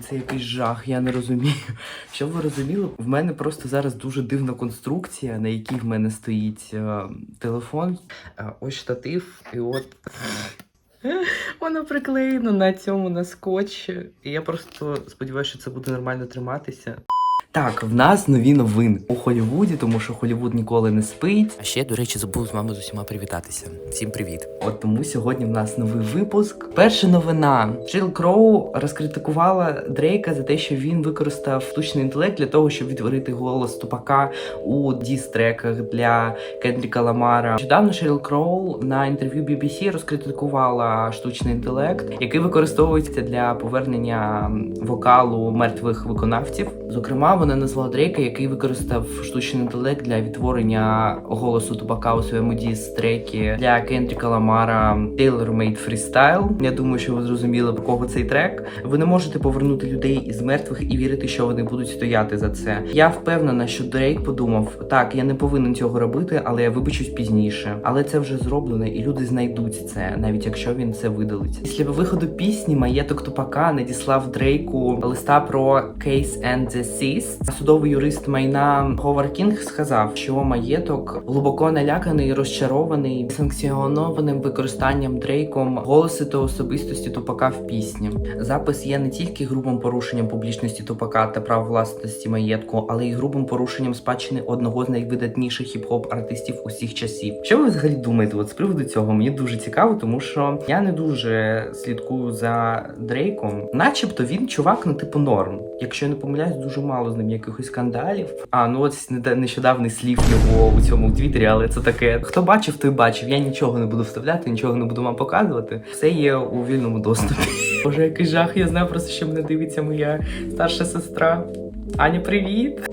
Це якийсь жах, я не розумію. Щоб ви розуміли, в мене просто зараз дуже дивна конструкція, на якій в мене стоїть е, телефон. Е, ось штатив, і от воно приклеєно на цьому на скотч. І я просто сподіваюся, що це буде нормально триматися. Так, в нас нові новини у Холлівуді, тому що Холлівуд ніколи не спить. А ще, до речі, забув з вами з усіма привітатися. Всім привіт. От тому сьогодні в нас новий випуск. Перша новина: Джил Кроу розкритикувала Дрейка за те, що він використав штучний інтелект для того, щоб відтворити голос тупака у діс-треках для Кендріка Ламара. Нещодавно Шеріл Кроу на інтерв'ю BBC розкритикувала штучний інтелект, який використовується для повернення вокалу мертвих виконавців. Зокрема, вона назвала Дрейка, який використав штучний інтелект для відтворення голосу тупака у своєму діс-трекі для Кендріка Ламара Taylor Made Freestyle. Я думаю, що ви зрозуміли про кого цей трек. Ви не можете повернути людей із мертвих і вірити, що вони будуть стояти за це. Я впевнена, що Дрейк подумав: так, я не повинен цього робити, але я вибачусь пізніше. Але це вже зроблено, і люди знайдуть це, навіть якщо він це видалить. Після виходу пісні маєток тупака надіслав Дрейку листа про Case and Deceased. Судовий юрист майна Ховар Кінг сказав, що маєток глибоко наляканий, розчарований санкціонованим використанням Дрейком голоси та особистості тупака в пісні. Запис є не тільки грубим порушенням публічності тупака та прав власності маєтку, але й грубим порушенням спадщини одного з найвидатніших хіп-хоп артистів усіх часів. Що ви взагалі думаєте? От з приводу цього мені дуже цікаво, тому що я не дуже слідкую за Дрейком, начебто він чувак, ну типу норм. Якщо я не помиляюсь, дуже мало з якихось скандалів. А ну от нещодавний слів його у цьому Твіттері, але це таке. Хто бачив, той бачив. Я нічого не буду вставляти, нічого не буду вам показувати. Все є у вільному доступі. Боже, який жах, я знаю просто, що мене дивиться моя старша сестра. Аня, привіт!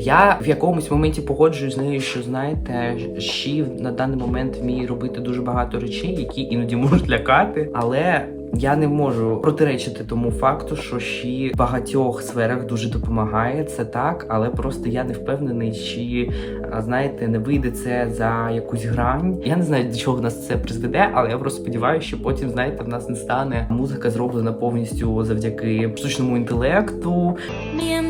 Я в якомусь моменті погоджуюсь з нею, що знаєте, Ші на даний момент вміє робити дуже багато речей, які іноді можуть лякати, але. Я не можу протиречити тому факту, що ще в багатьох сферах дуже допомагає. Це так, але просто я не впевнений, чи знаєте, не вийде це за якусь грань. Я не знаю, до чого нас це призведе, але я просто сподіваюся, що потім, знаєте, в нас не стане музика зроблена повністю завдяки штучному інтелекту, มี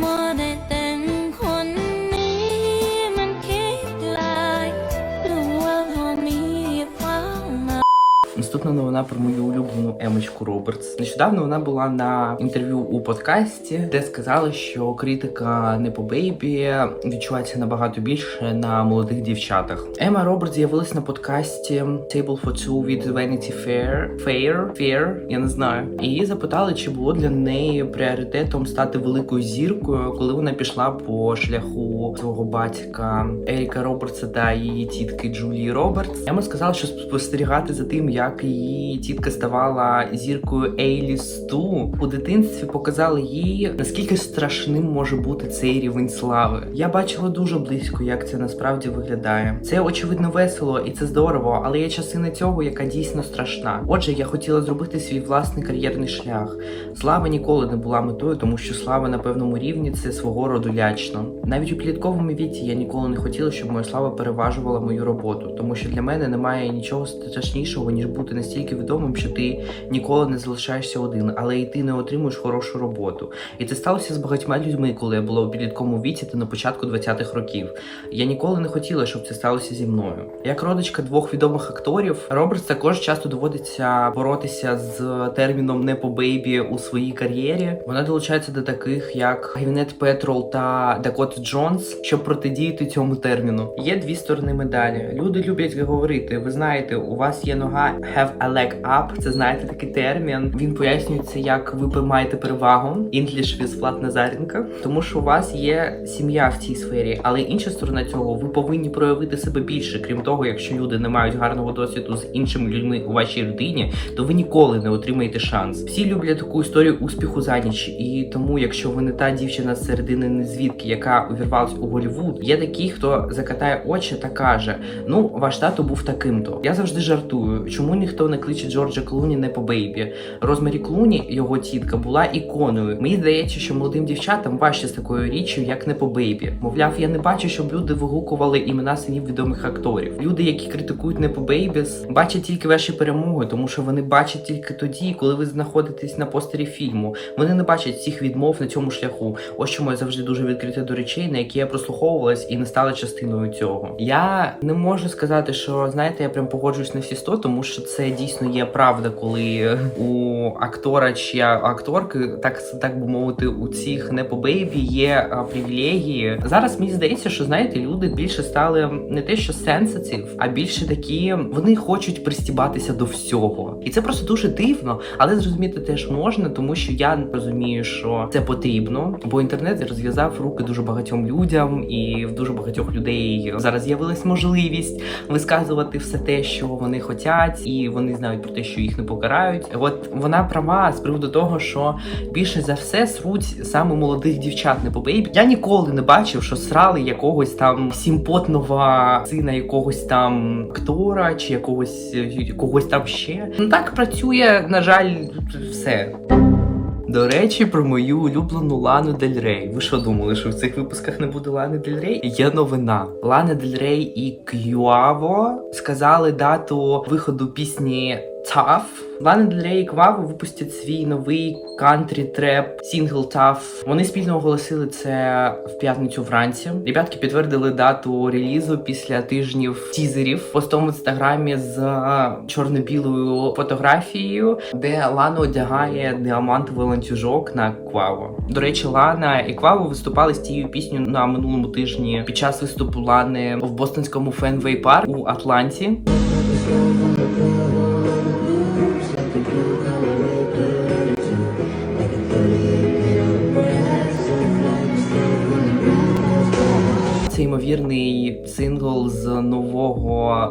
Наступна новина про мою улюблену Емочку Робертс. Нещодавно вона була на інтерв'ю у подкасті, де сказала, що критика не по бейбі відчувається набагато більше на молодих дівчатах. Ема Робертс з'явилась на подкасті Table for Two від Vanity Fair, Fair, Fair, я не знаю. І її запитали, чи було для неї пріоритетом стати великою зіркою, коли вона пішла по шляху свого батька Еріка Робертса та її тітки Джулії Робертс. Ема сказала, що спостерігати за тим, як її тітка ставала зіркою Ейлісту у дитинстві, показали їй наскільки страшним може бути цей рівень слави. Я бачила дуже близько, як це насправді виглядає. Це очевидно весело і це здорово, але є частина цього, яка дійсно страшна. Отже, я хотіла зробити свій власний кар'єрний шлях. Слава ніколи не була метою, тому що слава на певному рівні це свого роду лячно. Навіть у підлітковому віці я ніколи не хотіла, щоб моя слава переважувала мою роботу, тому що для мене немає нічого страшнішого, ніж бути настільки відомим, що ти ніколи не залишаєшся один, але і ти не отримуєш хорошу роботу. І це сталося з багатьма людьми, коли я була у підлітковому віці та на початку 20-х років. Я ніколи не хотіла, щоб це сталося зі мною. Як родичка двох відомих акторів, Робертс також часто доводиться боротися з терміном не по у своїй кар'єрі. Вона долучається до таких, як Гвінет Петрол та Дакот Джонс, щоб протидіяти цьому терміну. Є дві сторони медалі. Люди люблять говорити. Ви знаєте, у вас є нога have a leg up. Це знаєте такий термін. Він пояснюється, як ви маєте перевагу. English with Влад Назаренка. Тому що у вас є сім'я в цій сфері, але інша сторона цього, ви повинні проявити себе більше. Крім того, якщо люди не мають гарного досвіду з іншими людьми у вашій родині, то ви ніколи не отримаєте шанс. Всі люблять таку історію успіху за ніч, і тому, якщо ви не та дівчина з середини незвідки, яка увірвалась у Голлівуд, є такі, хто закатає очі та каже: Ну, ваш тато був таким-то. Я завжди жартую, чому ніхто ніхто не кличе Джорджа Клуні не по бейбі. Розмарі Клуні, його тітка, була іконою. Мені здається, що молодим дівчатам важче з такою річчю, як не по бейбі. Мовляв, я не бачу, щоб люди вигукували імена синів відомих акторів. Люди, які критикують не по бейбіс, бачать тільки ваші перемоги, тому що вони бачать тільки тоді, коли ви знаходитесь на постері фільму. Вони не бачать всіх відмов на цьому шляху. Ось чому я завжди дуже відкрита до речей, на які я прослуховувалась і не стала частиною цього. Я не можу сказати, що знаєте, я прям погоджуюсь на всі 100, тому що це дійсно є правда, коли у актора чи акторки, так так би мовити, у цих не по є привілегії. Зараз мені здається, що знаєте, люди більше стали не те, що сенситив, а більше такі вони хочуть пристібатися до всього, і це просто дуже дивно, але зрозуміти теж можна, тому що я розумію, що це потрібно, бо інтернет розв'язав руки дуже багатьом людям, і в дуже багатьох людей зараз з'явилась можливість висказувати все те, що вони хочуть, і вони знають про те, що їх не покарають. От вона права з приводу того, що більше за все сруть саме молодих дівчат не по бейбі. Я ніколи не бачив, що срали якогось там сімпотного сина якогось там актора чи якогось когось там ще. Ну так працює, на жаль, все. До речі, про мою улюблену Лану Дель Рей. Ви що думали, що в цих випусках не буде Лани Дель Рей? Є новина. Лана Дель Рей і Кюаво сказали дату виходу пісні Tough. Лана Дель Рей і Кваво випустять свій новий кантрі треп сінгл Tough. Вони спільно оголосили це в п'ятницю вранці. Ребятки підтвердили дату релізу після тижнів тізерів постом в інстаграмі з чорно-білою фотографією, де Лана одягає діамантовий ланцюжок на Кваво. До речі, Лана і Кваво виступали з цією піснею на минулому тижні під час виступу Лани в бостонському Фенвей Парк у Атланті.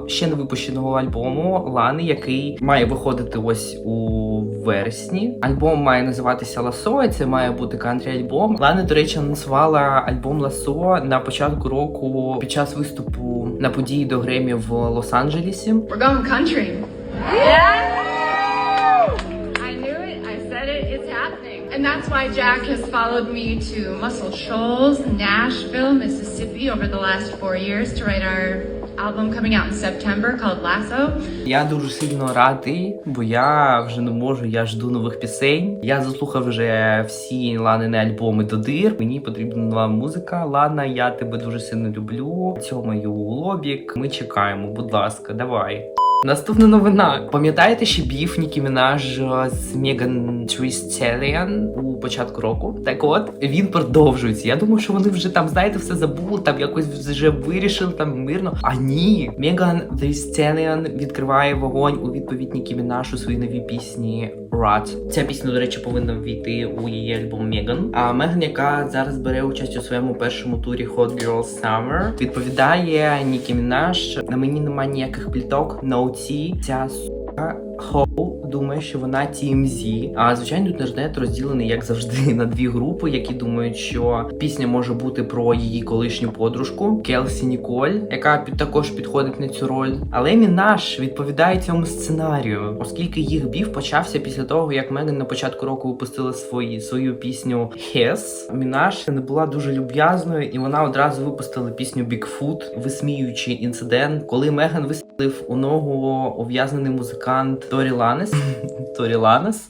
Ще не випущеного альбому Лани, який має виходити ось у вересні. Альбом має називатися Ласо. і Це має бути кантрі альбом. Лана, до речі, анонсувала альбом Ласо на початку року під час виступу на події до Гремі в Лос-Анджелесі. We're going country. Yeah! I knew it. I said it. It's happening. And that's why Jack has followed me to Muscle Shoals, Nashville, Mississippi over the last four years to write our album coming out in September called Lasso. Я дуже сильно радий, бо я вже не можу, я жду нових пісень. Я заслухав вже всі Ланини альбоми до дир. Мені потрібна нова музика. Лана, я тебе дуже сильно люблю. Цьомаю лобік. Ми чекаємо, будь ласка, давай. Наступна новина. Пам'ятаєте ще біф Нікі Мінаж е, з Меган Трістеліан у початку року? Так от він продовжується. Я думаю, що вони вже там, знаєте, все забули, там якось вже вирішили там мирно. А ні, Меган Трістеліан відкриває вогонь у відповідь Нікі Мінаж у своїй новій пісні Rat. Ця пісня, до речі, повинна ввійти у її альбом Меган. А Меган, яка зараз бере участь у своєму першому турі Hot Girl Summer, відповідає Нікі Мінаж. На мені немає ніяких пліток. На оці ця сука Хоу думає, що вона TMZ. А звичайно, інтернет розділений як завжди на дві групи, які думають, що пісня може бути про її колишню подружку Келсі Ніколь, яка під також підходить на цю роль. Але Мінаш відповідає цьому сценарію, оскільки їх біф почався після того, як Меган на початку року випустила свої свою пісню Hess. Мінаш не була дуже люб'язною, і вона одразу випустила пісню Bigfoot, висміюючи інцидент, коли Меган вистрілив у ногу ув'язнений музикант Торі Ланес. Торі Ланес.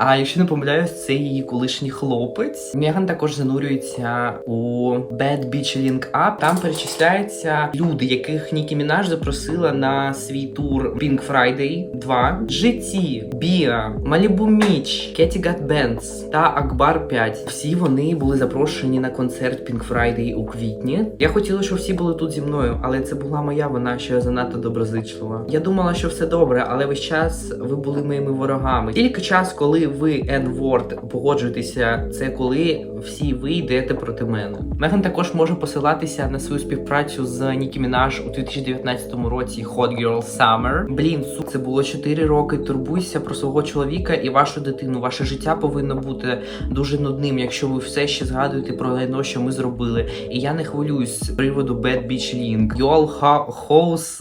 А якщо не помиляюсь, це її колишній хлопець. Меган також занурюється у Bad Beach Link Up. Там перечисляються люди, яких Нікі Мінаж запросила на свій тур Pink Friday 2. Житті, Біа, Малібу Міч, Кеті Гат Бенц та Акбар 5. Всі вони були запрошені на концерт Pink Friday у квітні. Я хотіла, щоб всі були тут зі мною, але це була моя вина, що я занадто доброзичлива. Я думала, що все добре, але весь час ви були моїми ворогами. Тільки час, коли ви N-word погоджуєтеся, це коли всі ви йдете проти мене. Меган також може посилатися на свою співпрацю з Нікі Мінаж у 2019 році Hot Girl Summer. Блін, сука. Це було 4 роки. Турбуйся про свого чоловіка і вашу дитину. Ваше життя повинно бути дуже нудним, якщо ви все ще згадуєте про лайно, що ми зробили. І я не хвилююсь з приводу Bad Beach Link. Ha- hoes.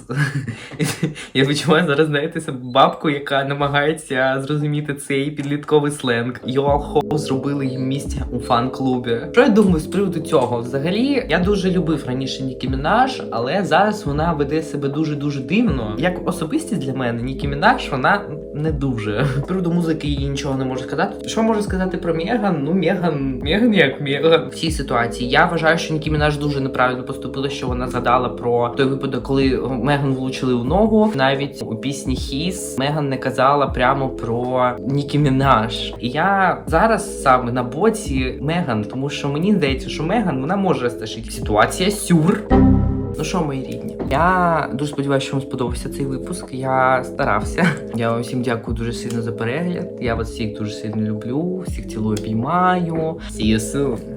Я відчуваю зараз, знаєте, бабку, яка намагається зрозуміти цей підлітковий сленг. All hoes зробили їм місце у фан-клубі. Що я думаю з приводу цього? Взагалі, я дуже любив раніше Нікі Мінаш, але зараз вона веде себе дуже дуже дивно. Як особистість для мене, Нікі Мінаш, вона не дуже. З приводу музики їй нічого не можу сказати. Що можу сказати про Меган? Ну, Меган, Меган як Меган. В цій ситуації я вважаю, що Нікі Мінаш дуже неправильно поступила, що вона згадала про той випадок, коли Меган влучили в ногу. Навіть у пісні Хіс Меган не казала прямо про Нікі Мінаш. І я зараз саме на боці Меган, тому що мені здається, що Меган вона може розташити. Ситуація сюр. Ну що, мої рідні? Я дуже сподіваюся, що вам сподобався цей випуск. Я старався. Я вам всім дякую дуже сильно за перегляд. Я вас всіх дуже сильно люблю. Всіх цілую, обіймаю. See you soon.